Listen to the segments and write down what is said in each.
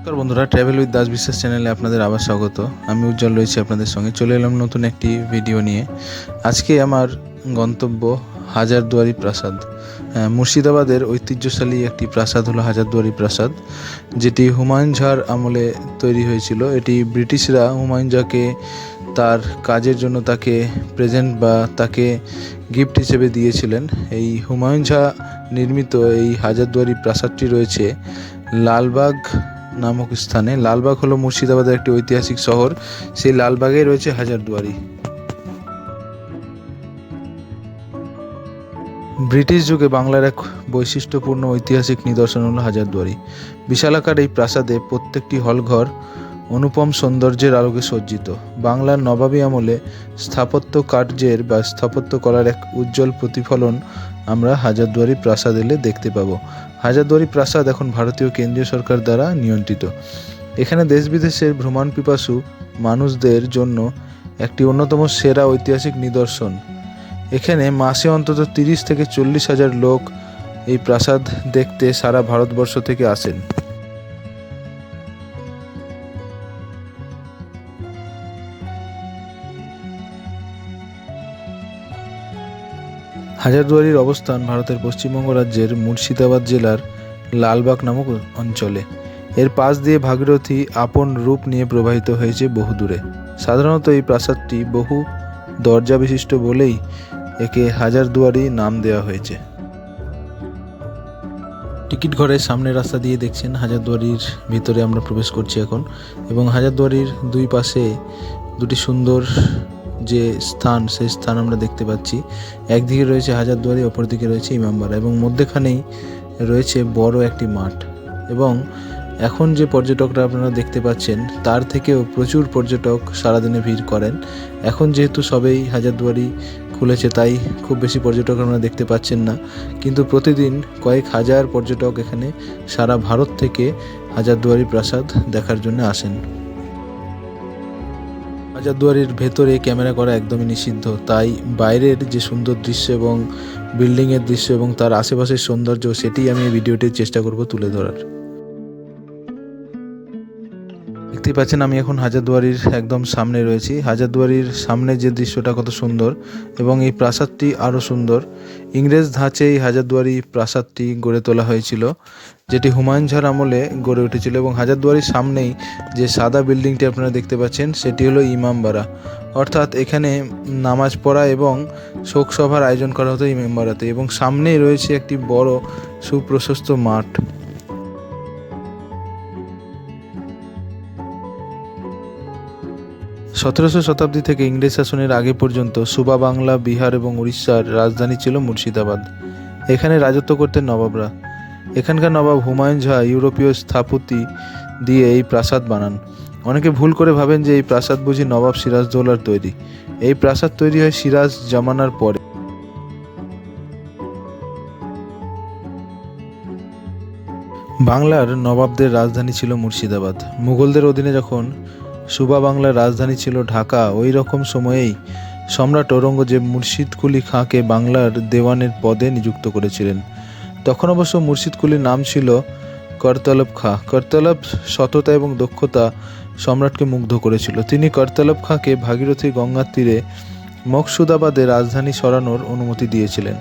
নমস্কার বন্ধুরা travel with Das বিশ্বাস চ্যানেলে আপনাদের আবার স্বাগত। আমি উজ্জ্বল রয়েছি আপনাদের সঙ্গে। চলে এলাম নতুন একটি ভিডিও নিয়ে। আজকে আমার গন্তব্য হাজারদুয়ারি প্রাসাদ। মুর্শিদাবাদের ঐতিহ্যশালী একটি প্রাসাদ হলো হাজারদুয়ারি প্রাসাদ, যেটি হুমায়ুন ঝার আমলে তৈরি হয়েছিল। এটি ব্রিটিশরা হুমায়ুন ঝাকে তার কাজের জন্য তাকে প্রেজেন্ট বা তাকে গিফট হিসেবে দিয়েছিলেন। এই হুমায়ুন ঝা নির্মিত এই হাজারদুয়ারি প্রাসাদটি রয়েছে লালবাগ নামক স্থানে লালবাগ হলো মুর্শিদাবাদের একটি ঐতিহাসিক শহর। সেই লালবাগে রয়েছে হাজারদুয়ারি ব্রিটিশ যুগে বাংলার এক বৈশিষ্ট্যপূর্ণ ঐতিহাসিক নিদর্শন হল হাজারদুয়ারি বিশালাকার এই প্রাসাদে প্রত্যেকটি হলঘর অনুপম সৌন্দর্যের আলোকে সজ্জিত। বাংলার নবাবী আমলে স্থাপত্য কার্যের বা স্থাপত্য কলার এক উজ্জ্বল প্রতিফলন আমরা হাজারদুয়ারি প্রাসাদ এলে দেখতে পাবো। হাজারদুয়ারি প্রাসাদ এখন ভারতীয় কেন্দ্রীয় সরকার দ্বারা নিয়ন্ত্রিত। এখানে দেশ বিদেশের ভ্রমণ পিপাসু মানুষদের জন্য একটি অন্যতম সেরা ঐতিহাসিক নিদর্শন। এখানে মাসে অন্তত তিরিশ থেকে চল্লিশ হাজার লোক এই প্রাসাদ দেখতে সারা ভারতবর্ষ থেকে আসেন। হাজারদুয়ারির অবস্থান ভারতের পশ্চিমবঙ্গ রাজ্যের মুর্শিদাবাদ জেলার লালবাগ নামক অঞ্চলে। এর পাশ দিয়ে ভাগীরথী আপন রূপ নিয়ে প্রবাহিত হয়েছে বহুদূরে। সাধারণত এই প্রাসাদটি বহু দরজা বিশিষ্ট বলেই একে হাজারদুয়ারি নাম দেওয়া হয়েছে। টিকিট ঘরের সামনের রাস্তা দিয়ে দেখছেন হাজারদুয়ারির ভিতরে আমরা প্রবেশ করছি এখন এবং হাজারদুয়ারির দুই পাশে দুটি সুন্দর যে স্থান, সেই স্থান আমরা দেখতে পাচ্ছি। একদিকে রয়েছে হাজারদুয়ারি, অপরদিকে রয়েছে ইমামবাড়া এবং মধ্যেখানেই রয়েছে বড় একটি মাঠ। এবং এখন যে পর্যটকরা আপনারা দেখতে পাচ্ছেন, তার থেকেও প্রচুর পর্যটক সারাদিনে ভিড় করেন। এখন যেহেতু সবেই হাজারদুয়ারি খুলেছে, তাই খুব বেশি পর্যটক আপনারা দেখতে পাচ্ছেন না। কিন্তু প্রতিদিন কয়েক হাজার পর্যটক এখানে সারা ভারত থেকে হাজারদুয়ারি প্রাসাদ দেখার জন্য আসেন। হাজারদুয়ারির ভেতরে ক্যামেরা করা একদমই নিষিদ্ধ। তাই বাইরের যে সুন্দর দৃশ্য এবং বিল্ডিংয়ের দৃশ্য এবং তার আশেপাশের সৌন্দর্য সেটি আমি ভিডিওটির চেষ্টা করব তুলে ধরার। দেখতেই পাচ্ছেন আমি এখন হাজারদুয়ারির একদম সামনে রয়েছি। হাজারদুয়ারির সামনে যে দৃশ্যটা কত সুন্দর এবং এই প্রাসাদটি আরও সুন্দর। ইংরেজ ধাঁচে এই হাজারদুয়ারি প্রাসাদটি গড়ে তোলা হয়েছিল, যেটি হুমায়ুন ঝার আমলে গড়ে উঠেছিল এবং হাজারদুয়ারির সামনেই যে সাদা বিল্ডিংটি আপনারা দেখতে পাচ্ছেন, সেটি হলো ইমামবাড়া। অর্থাৎ এখানে নামাজ পড়া এবং শোকসভার আয়োজন করা হতো ইমামবাড়াতে এবং সামনেই রয়েছে একটি বড় সুপ্রশস্ত মাঠ। সতেরোশো শতাব্দী থেকে ইংরেজ শাসনের আগে পর্যন্ত সুবা বাংলা, বিহার এবং উড়িষ্যার রাজধানী ছিল মুর্শিদাবাদ। এখানে রাজত্ব করতেন নবাবরা। এখানকার নবাব হুমায়ুন ঝা ইউরোপীয় স্থাপতি দিয়ে এই প্রাসাদ বানান। অনেকে ভুল করে ভাবেন যে এই প্রাসাদ বুঝি নবাব সিরাজদৌলার তৈরি। এই প্রাসাদ তৈরি হয় সিরাজ জামানার পরে। বাংলার নবাবদের রাজধানী ছিল মুর্শিদাবাদ। মুঘলদের অধীনে যখন সুবা বাংলার রাজধানী ছিল ঢাকা। ওই রকম সময়েই সম্রাট ঔরঙ্গজেব মুর্শিদ কুলি খাঁকে বাংলার দেওয়ানের পদে নিযুক্ত করেছিলেন। তখন অবশ্য মুর্শিদ কুলির নাম ছিল করতলব খাঁ। করতলব সততা এবং দক্ষতা সম্রাটকে মুগ্ধ করেছিল। তিনি করতলব খাঁকে ভাগীরথী গঙ্গার তীরে মকসুদাবাদে রাজধানী সরানোর অনুমতি দিয়েছিলেন।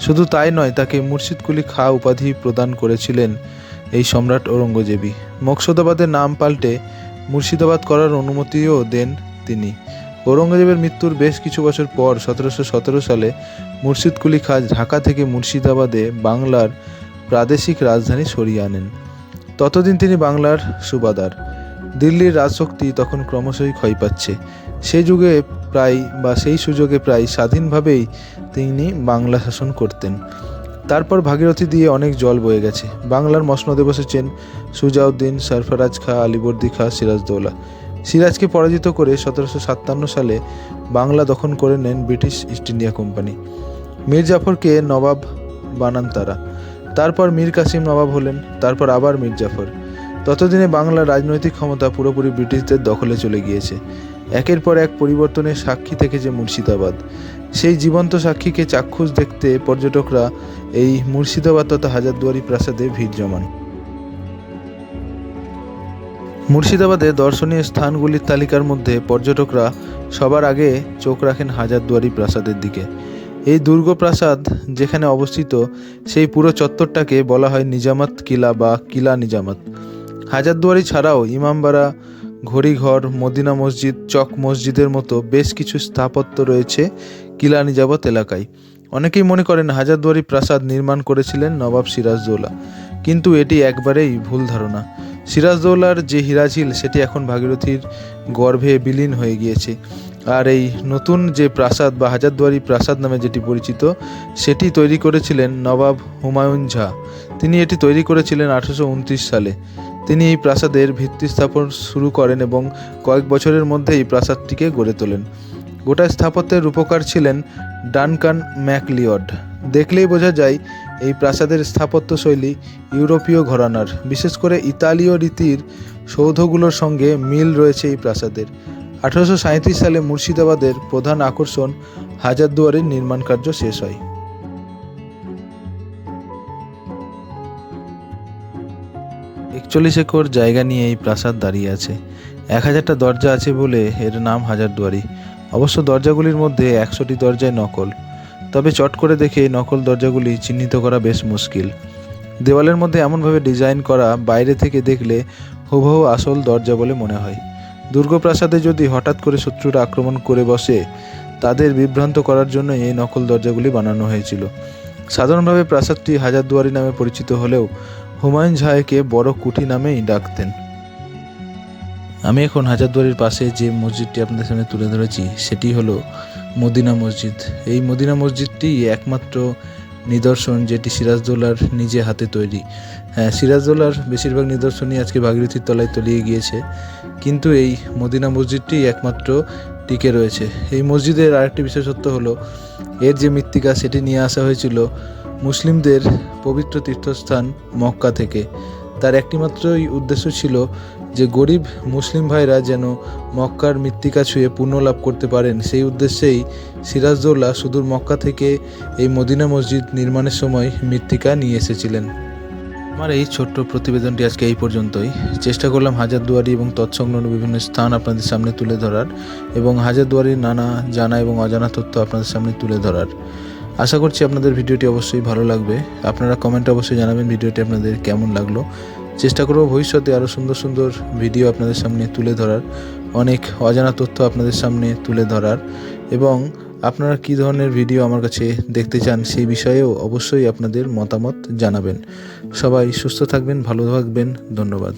শুধু তাই নয়, তাকে মুর্শিদ কুলি খাঁ উপাধি প্রদান করেছিলেন এই সম্রাট ঔরঙ্গজেবী মকসুদাবাদের নাম পাল্টে মুর্শিদাবাদ করার অনুমতিও দেন তিনি। ঔরঙ্গজেবের মৃত্যুর বেশ কিছু বছর পর সতেরোশো সতেরো সালে মুর্শিদ কুলি খাঁ ঢাকা থেকে মুর্শিদাবাদে বাংলার প্রাদেশিক রাজধানী সরিয়ে আনেন। ততদিন তিনি বাংলার সুবাদার। দিল্লির রাজশক্তি তখন ক্রমশই ক্ষয় পাচ্ছে। সেই যুগে প্রায় বা সেই সুযোগে প্রায় স্বাধীনভাবেই তিনি বাংলা শাসন করতেন। তারপর ভাগীরথী দিয়ে অনেক জল বয়ে গেছে। বাংলার মসনদে বসেছেন সুজাউদ্দিন, সরফরাজ খা, আলিবর্দি খা সিরাজদৌলা সিরাজকে পরাজিত করে সতেরোশো সাতান্ন সালে বাংলা দখল করে নেন British East India Company. Mir জাফরকে নবাব বানান তারা। তারপর মীর কাসিম নবাব হলেন, তারপর আবার মীর জাফর। ততদিনে বাংলার রাজনৈতিক ক্ষমতা পুরোপুরি ব্রিটিশদের দখলে চলে গিয়েছে। একের পর এক পরিবর্তনের সাক্ষী থেকেছে মুর্শিদাবাদ, সেই জীবন্ত সাক্ষীকে চাক্ষুষ দেখতে পর্যটকরা এই মুর্শিদাবাদ তথা হাজারদুয়ারি প্রাসাদে ভিড় জমান। মুর্শিদাবাদে দর্শনীয় স্থানগুলির তালিকার মধ্যে পর্যটকরা সবার আগে চোখ রাখেন হাজারদুয়ারি প্রাসাদের দিকে। এই দুর্গ প্রাসাদ যেখানে অবস্থিত, সেই পুরো চত্বরটাকে বলা হয় নিজামাত কিলা বা কিলা নিজামাত। হাজারদুয়ারি ছাড়াও ইমামবাড়া, ঘড়িঘর, মদিনা মসজিদ, চক মসজিদের মতো বেশ কিছু স্থাপত্য রয়েছে কিলা নিজামত এলাকায়। অনেকেই মনে করেন হাজারদুয়ারি প্রাসাদ নির্মাণ করেছিলেন নবাব সিরাজদৌলা। কিন্তু এটি একবারেই ভুল ধারণা। সিরাজদৌলার যে হিরাঝিল, সেটি এখন ভাগীরথীর গর্ভে বিলীন হয়ে গিয়েছে। আর এই নতুন যে প্রাসাদ বা হাজারদুয়ারি প্রাসাদ নামে যেটি পরিচিত, সেটি তৈরি করেছিলেন নবাব হুমায়ুন ঝা। তিনি এটি তৈরি করেছিলেন আঠারোশো সালে। তিনি এই প্রাসাদের ভিত্তি স্থাপন শুরু করেন এবং কয়েক বছরের মধ্যে এই প্রাসাদটিকে গড়ে তোলেন। গোটা স্থাপত্যের রূপকার ছিলেন ডানকান ম্যাকলিওড দেখলেই বোঝা যায়, এই প্রাসাদের স্থাপত্য শৈলী ইউরোপীয় ঘরানার। বিশেষ করে ইতালীয় রীতির সৌধগুলোর সঙ্গে মিল রয়েছে এই প্রাসাদের। আঠারোশো সালে মুর্শিদাবাদের প্রধান আকর্ষণ হাজারদুয়ারির নির্মাণ কার্য শেষ হয়। একচল্লিশ একর জায়গা নিয়ে এই প্রাসাদ দাঁড়িয়ে আছে। এক হাজারটা দরজা আছে বলে এর নাম হাজারদুয়ারি। অবশ্য দরজাগুলির মধ্যে একশোটি দরজায় নকল। তবে চট করে দেখে নকল দরজাগুলি চিহ্নিত করা বেশ মুশকিল। দেওয়ালের মধ্যে এমনভাবে ডিজাইন করা বাইরে থেকে দেখলে হুবহু আসল দরজা বলে মনে হয়। দুর্গপ্রাসাদে যদি হঠাৎ করে শত্রুরা আক্রমণ করে বসে, তাদের বিভ্রান্ত করার জন্য এই নকল দরজাগুলি বানানো হয়েছিল। সাধারণভাবে প্রাসাদটি হাজারদুয়ারি নামে পরিচিত হলেও হুমায়ুন ঝা একে বড় কুঠি নামেই ডাকতেন। আমি এখন হাজারদুয়ারির পাশে যে মসজিদটি আপনাদের সামনে তুলে ধরেছি, সেটি হলো মদিনা মসজিদ। এই মদিনা মসজিদটি একমাত্র নিদর্শন যেটি সিরাজদৌলার নিজে হাতে তৈরি। হ্যাঁ সিরাজদৌলার বেশিরভাগ নিদর্শনই আজকে ভাগীরথীর তলায় তলিয়ে গিয়েছে। কিন্তু এই মদিনা মসজিদটি একমাত্র টিকে রয়েছে। এই মসজিদের আরেকটি বিশেষত্ব হলো, এর যে মৃত্তিকা, সেটি নিয়ে আসা হয়েছিল মুসলিমদের পবিত্র তীর্থস্থান মক্কা থেকে। তার একটিমাত্রই উদ্দেশ্য ছিল যে গরিব মুসলিম ভাইরা যেন মক্কার মৃত্তিকা ছুঁয়ে পুণ্য লাভ করতে পারেন। সেই উদ্দেশ্যেই সিরাজদৌল্লা সুদূর মক্কা থেকে এই মদিনা মসজিদ নির্মাণের সময় মৃত্তিকা নিয়ে এসেছিলেন। আমার এই ছোট্ট প্রতিবেদনটি আজকে এই পর্যন্তই। চেষ্টা করলাম হাজারদুয়ারি এবং তৎসংলগ্ন বিভিন্ন স্থান আপনাদের সামনে তুলে ধরার এবং হাজারদুয়ারির নানা জানা এবং অজানা তথ্য আপনাদের সামনে তুলে ধরার। আশা করছি আপনাদের ভিডিওটি অবশ্যই ভালো লাগবে। আপনারা কমেন্টে অবশ্যই জানাবেন ভিডিওটি আপনাদের কেমন লাগল। চেষ্টা করব ভবিষ্যতে আরও সুন্দর সুন্দর ভিডিও আপনাদের সামনে তুলে ধরার। অনেক অজানা তথ্য আপনাদের সামনে তুলে ধরার। এবং আপনারা কী ধরনের ভিডিও আমার কাছে দেখতে চান সেই বিষয়েও অবশ্যই আপনাদের মতামত জানাবেন। সবাই সুস্থ থাকবেন, ভালো থাকবেন, ধন্যবাদ।